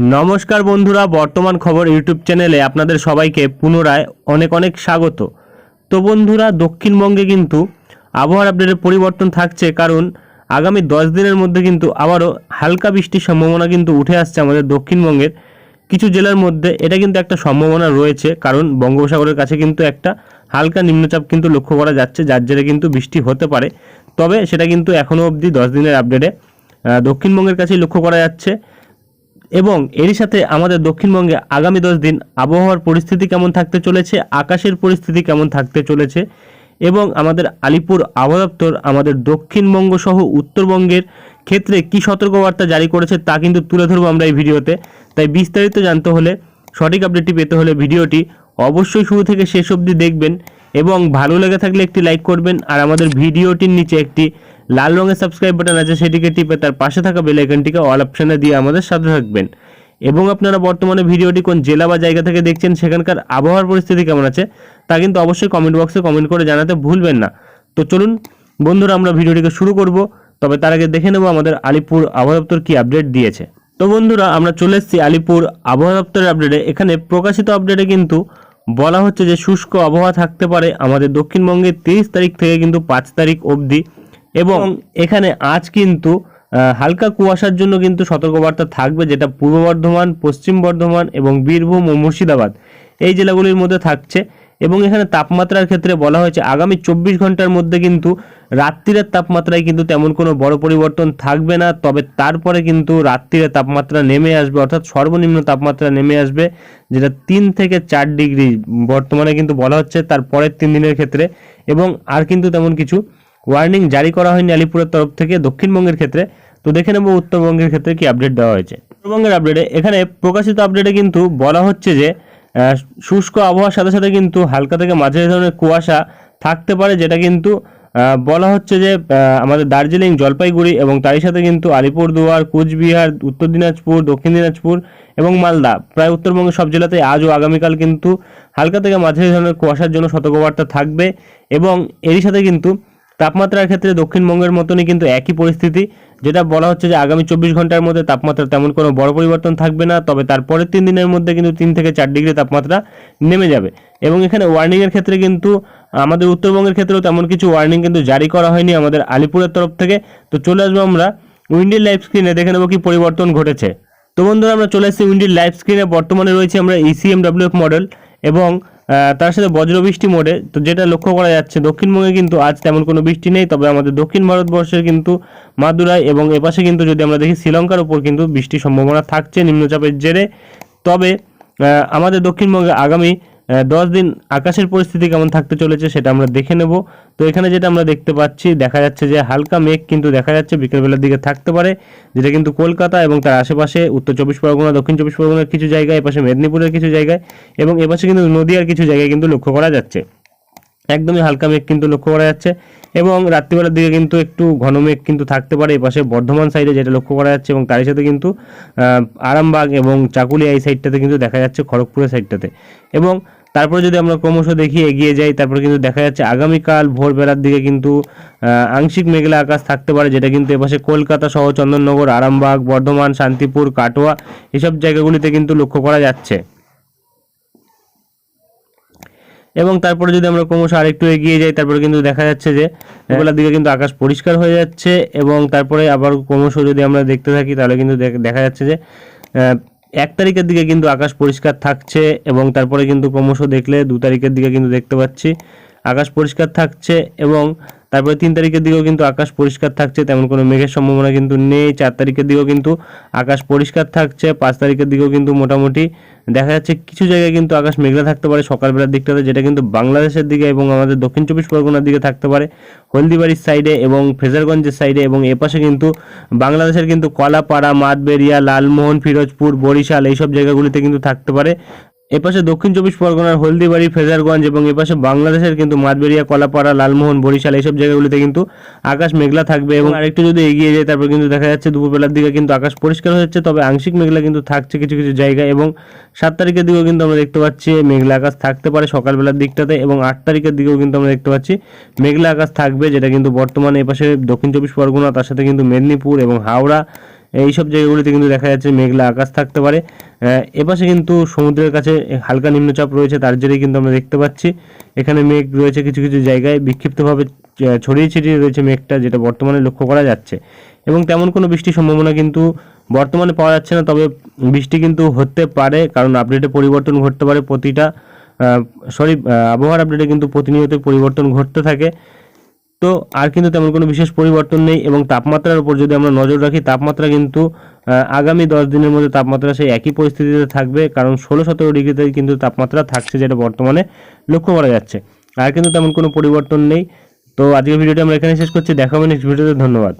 নমস্কার বন্ধুরা, বর্তমান খবর ইউটিউব চ্যানেলে আপনাদের সবাইকে পুনরায় অনেক অনেক স্বাগত। তো বন্ধুরা, দক্ষিণবঙ্গে কিন্তু আবহাওয়ার আপডেটের পরিবর্তন থাকছে কারণ আগামী দশ দিনের মধ্যে কিন্তু আবারও হালকা বৃষ্টির সম্ভাবনা কিন্তু উঠে আসছে আমাদের দক্ষিণবঙ্গের। কিছু জেলার মধ্যে এটা কিন্তু একটা সম্ভাবনা রয়েছে কারণ বঙ্গোপসাগরের কাছে কিন্তু একটা হালকা নিম্নচাপ কিন্তু লক্ষ্য করা যাচ্ছে, যার জেরে কিন্তু বৃষ্টি হতে পারে। তবে সেটা কিন্তু এখনও অবধি দশ দিনের আপডেটে দক্ষিণবঙ্গের কাছেই লক্ষ্য করা যাচ্ছে। এবং এরই সাথে আমাদের দক্ষিণবঙ্গে আগামী দশ দিন আবহাওয়ার পরিস্থিতি কেমন থাকতে চলেছে, আকাশের পরিস্থিতি কেমন থাকতে চলেছে এবং আমাদের আলিপুর আবহাওয়া দপ্তর আমাদের দক্ষিণবঙ্গ সহ উত্তরবঙ্গের ক্ষেত্রে কি সতর্কবার্তা জারি করেছে তা কিন্তু তুলে ধরবো আমরা এই ভিডিওতে। তাই বিস্তারিত জানতে হলে সঠিক আপডেটটি পেতে হলে ভিডিওটি অবশ্যই শুরু থেকে শেষ অবধি দেখবেন এবং ভালো লেগে থাকলে একটি লাইক করবেন আর আমাদের ভিডিওটির নিচে একটি লাল রঙের সাবস্ক্রাইব বাটন আছে, সেটিকে টিপে তার পাশে থাকা বেল আইকনটিকে অল অপশনে দিয়ে আমাদের সাথে থাকবেন। এবং আপনারা বর্তমানে ভিডিওটি কোন জেলা বা জায়গা থেকে দেখছেন, সেখানকার আবহাওয়ার পরিস্থিতি কেমন আছে, তা কিন্তু অবশ্যই কমেন্ট বক্সে কমেন্ট করে জানাতে ভুলবেন না। তো চলুন, বন্ধুরা, আমরা ভিডিওটিকে শুরু করব। তবে তার আগে দেখে নেব আমাদের আলিপুর আবহাওয়া দপ্তর কি আপডেট দিয়েছে। তো বন্ধুরা, আমরা চলে এসেছি আলিপুর আবহাওয়া দপ্তরের আপডেটে এখানে প্রকাশিত আপডেটে কিন্তু বলা হচ্ছে যে শুষ্ক আবহাওয়া থাকতে পারে আমাদের দক্ষিণবঙ্গে তেইশ তারিখ থেকে কিন্তু পাঁচ তারিখ অবধি। এবং এখানে আজ কিন্তু হালকা কুয়াশার জন্য কিন্তু সতর্কবার্তা থাকবে যেটা পূর্ব বর্ধমান পশ্চিম বর্ধমান এবং বীরভূম ও মুর্শিদাবাদ। এই জেলাগুলির মধ্যে থাকছে এবং এখানে তাপমাত্রার ক্ষেত্রে বলা হয়েছে আগামী চব্বিশ ঘণ্টার মধ্যে কিন্তু রাত্রিরের তাপমাত্রায় কিন্তু তেমন কোনো বড় পরিবর্তন থাকবে না তবে তারপরে কিন্তু রাত্রিরের তাপমাত্রা নেমে আসবে অর্থাৎ সর্বনিম্ন তাপমাত্রা নেমে আসবে যেটা তিন থেকে চার ডিগ্রি। বর্তমানে কিন্তু বলা হচ্ছে তার পরের তিন দিনের ক্ষেত্রে এবং আর কিন্তু তেমন কিছু ওয়ার্নিং জারি করা হয়নি আলিপুরের তরফ থেকে দক্ষিণবঙ্গের ক্ষেত্রে। তো দেখে নেব উত্তরবঙ্গের ক্ষেত্রে কি আপডেট দেওয়া হয়েছে। উত্তরবঙ্গের আপডেটে এখানে প্রকাশিত আপডেটে কিন্তু বলা হচ্ছে যে শুষ্ক আবহাওয়ার সাথে সাথে কিন্তু হালকা থেকে মাঝারি ধরনের কুয়াশা থাকতে পারে, যেটা কিন্তু বলা হচ্ছে যে আমাদের দার্জিলিং, জলপাইগুড়ি এবং তারই সাথে কিন্তু আলিপুরদুয়ার, কুচবিহার, উত্তর দিনাজপুর, দক্ষিণ দিনাজপুর এবং মালদা। প্রায় উত্তরবঙ্গের সব জেলাতে আজ ও আগামীকাল কিন্তু হালকা থেকে মাঝারি ধরনের কুয়াশার জন্য সতর্কবার্তা থাকবে এবং এরই সাথে কিন্তু তাপমাত্রার ক্ষেত্রে দক্ষিণবঙ্গের মতনই কিন্তু একই পরিস্থিতি, যেটা বলা হচ্ছে যে আগামী চব্বিশ ঘণ্টার মধ্যে তাপমাত্রা তেমন কোনো বড় পরিবর্তন থাকবে না, তবে তারপরের তিন দিনের মধ্যে কিন্তু তিন থেকে চার ডিগ্রি তাপমাত্রা নেমে যাবে। এবং এখানে ওয়ার্নিংয়ের ক্ষেত্রে কিন্তু, আমাদের উত্তরবঙ্গের ক্ষেত্রেও তেমন কিছু ওয়ার্নিং কিন্তু জারি করা হয়নি আমাদের আলিপুরের তরফ থেকে। তো চলে আসব আমরা উইন্ডির লাইভ স্ক্রিনে, দেখে নেব কি পরিবর্তন ঘটেছে। তো বন্ধুরা, আমরা চলে এসেছি উইন্ডির লাইভ স্ক্রিনে, বর্তমানে রয়েছে আমরা E ইসিএম ডাব্লিউএফ মডেল এবং তার সাথে বজ্রবৃষ্টি মোডে। তো যেটা লক্ষ্য করা যাচ্ছে, দক্ষিণবঙ্গে কিন্তু আজ তেমন কোনো বৃষ্টি নেই, তবে আমাদের দক্ষিণ ভারতবর্ষের কিন্তু মাদুরাই এবং এপাশে কিন্তু যদি আমরা দেখি শ্রীলঙ্কার উপর কিন্তু বৃষ্টির সম্ভাবনা থাকছে নিম্নচাপের জেরে। তবে আমাদের দক্ষিণবঙ্গে আগামী দশ দিন আকাশের পরিস্থিতি কেমন থাকতে চলেছে সেটা আমরা দেখে নেব। তো এখানে যেটা আমরা দেখতে পাচ্ছি, দেখা যাচ্ছে যে হালকা মেঘ কিন্তু দেখা যাচ্ছে বিকেলবেলার দিকে থাকতে পারে, যেটা কিন্তু কলকাতা এবং তার আশেপাশে উত্তর চব্বিশ পরগনা, দক্ষিণ চব্বিশ পরগনার কিছু জায়গায়, এপাশে মেদিনীপুরের কিছু জায়গায় এবং এপাশে কিন্তু নদীয়ার কিছু জায়গায় কিন্তু লক্ষ্য করা যাচ্ছে। একদমই হালকা মেঘ কিন্তু লক্ষ্য করা যাচ্ছে এবং রাত্রিবেলার দিকে কিন্তু একটু ঘন মেঘ কিন্তু থাকতে পারে এপাশে বর্ধমান সাইডে যেটা লক্ষ্য করা যাচ্ছে এবং তারই সাথে কিন্তু আরামবাগ এবং চাকুলিয়া এই সাইডটাতে কিন্তু দেখা যাচ্ছে খড়গপুরের সাইডটাতে। এবং তারপরে যদি আমরা ক্রমশ দেখি এগিয়ে যাই, তারপরে কিন্তু দেখা যাচ্ছে আগামীকাল ভোরবেলার দিকে কিন্তু আংশিক মেঘলা আকাশ থাকতে পারে, যেটা কিন্তু এপাশে কলকাতা সহ চন্দননগর, আরামবাগ, বর্ধমান, শান্তিপুর, কাটোয়া এসব জায়গাগুলিতে কিন্তু লক্ষ্য করা যাচ্ছে। এবং তারপরে যদি আমরা ক্রমশ আরেকটু এগিয়ে যাই, তারপরে কিন্তু দেখা যাচ্ছে যে বেলার দিকে কিন্তু আকাশ পরিষ্কার হয়ে যাচ্ছে এবং তারপরে আবার ক্রমশ যদি আমরা দেখতে থাকি, তাহলে কিন্তু দেখ- যাচ্ছে যে এক তারিখের দিকে কিন্তু আকাশ পরিষ্কার থাকছে এবং তারপরে কিন্তু ক্রমশ দেখলে দু তারিখের দিকে কিন্তু দেখতে পাচ্ছি। আকাশ পরিষ্কার থাকছে এবং তারপরে তিন তারিখের দিকেও কিন্তু আকাশ পরিষ্কার থাকছে, তেমন কোনো মেঘের সম্ভাবনা কিন্তু নেই। চার তারিখের দিকেও কিন্তু আকাশ পরিষ্কার থাকছে, পাঁচ তারিখের দিকেও কিন্তু মোটামুটি দেখা যাচ্ছে কিছু জায়গায় কিন্তু আকাশ মেঘলা থাকতে পারে সকালবেলার দিকটাতে, যেটা কিন্তু বাংলাদেশের দিকে এবং আমাদের দক্ষিণ চব্বিশ পরগনার দিকে থাকতে পারে। হলদিবাড়ির সাইডে এবং ফেজারগঞ্জের সাইডে এবং এপাশে কিন্তু বাংলাদেশের কিন্তু কলাপাড়া, মাতবেরিয়া, লালমোহন, ফিরোজপুর, বরিশাল এইসব জায়গাগুলিতে কিন্তু থাকতে পারে। এপাশে দক্ষিণ চব্বিশ পরগনার হলদিবাড়ি, ফেজারগঞ্জ এবং এপাশে বাংলাদেশের কিন্তু মাতবেরিয়া কলাপাড়া, লালমোহন, বরিশাল এইসব জায়গাগুলিতে কিন্তু আকাশ মেঘলা থাকবে এবং আরেকটু যদি এগিয়ে যায় তারপর কিন্তু দেখা যাচ্ছে দুপুরবেলার দিকে কিন্তু আকাশ পরিষ্কার যাচ্ছে, তবে আংশিক মেঘলা কিন্তু থাকছে কিছু কিছু জায়গায় এবং সাত তারিখের দিকেও কিন্তু আমরা দেখতে পাচ্ছি মেঘলা আকাশ থাকতে পারে সকালবেলার দিকটাতে এবং আট তারিখের দিকেও কিন্তু আমরা দেখতে পাচ্ছি মেঘলা আকাশ থাকবে, যেটা কিন্তু বর্তমানে এপাশে দক্ষিণ চব্বিশ পরগনা, তার সাথে কিন্তু মেদিনীপুর এবং হাওড়া এইসব জায়গাগুলিতে কিন্তু দেখা যাচ্ছে মেঘলা আকাশ থাকতে পারে। এপাশে কিন্তু সমুদ্রের কাছে হালকা নিম্নচাপ রয়েছে, তার জেরেই কিন্তু আমরা দেখতে পাচ্ছি। এখানে মেঘ রয়েছে কিছু কিছু জায়গায়, বিক্ষিপ্তভাবে ছড়িয়ে ছিটিয়ে রয়েছে মেঘটা, যেটা বর্তমানে লক্ষ্য করা যাচ্ছে। এবং তেমন কোনো বৃষ্টির সম্ভাবনা কিন্তু বর্তমানে পাওয়া যাচ্ছে না, তবে বৃষ্টি কিন্তু হতে পারে, কারণ আপডেটে পরিবর্তন ঘটতে পারে প্রতিটা সরি আবহাওয়ার আপডেটে কিন্তু প্রতিনিয়ত পরিবর্তন ঘটতে থাকে। তো আর কিন্তু তেমন কোনো বিশেষ পরিবর্তন নেই এবং তাপমাত্রার উপর যদি আমরা নজর রাখি, তাপমাত্রা কিন্তু আগামী দশ দিনের মধ্যে তাপমাত্রা সেই একই পরিস্থিতিতে থাকবে। কারণ ষোলো সতেরো ডিগ্রিতে কিন্তু তাপমাত্রা থাকছে যেটা বর্তমানে লক্ষ্য করা যাচ্ছে। আর কিন্তু তেমন কোনো পরিবর্তন নেই। তো আজকের ভিডিওটা আমরা এখানে শেষ করছি। দেখা হবে নেক্সট ভিডিওতে। ধন্যবাদ।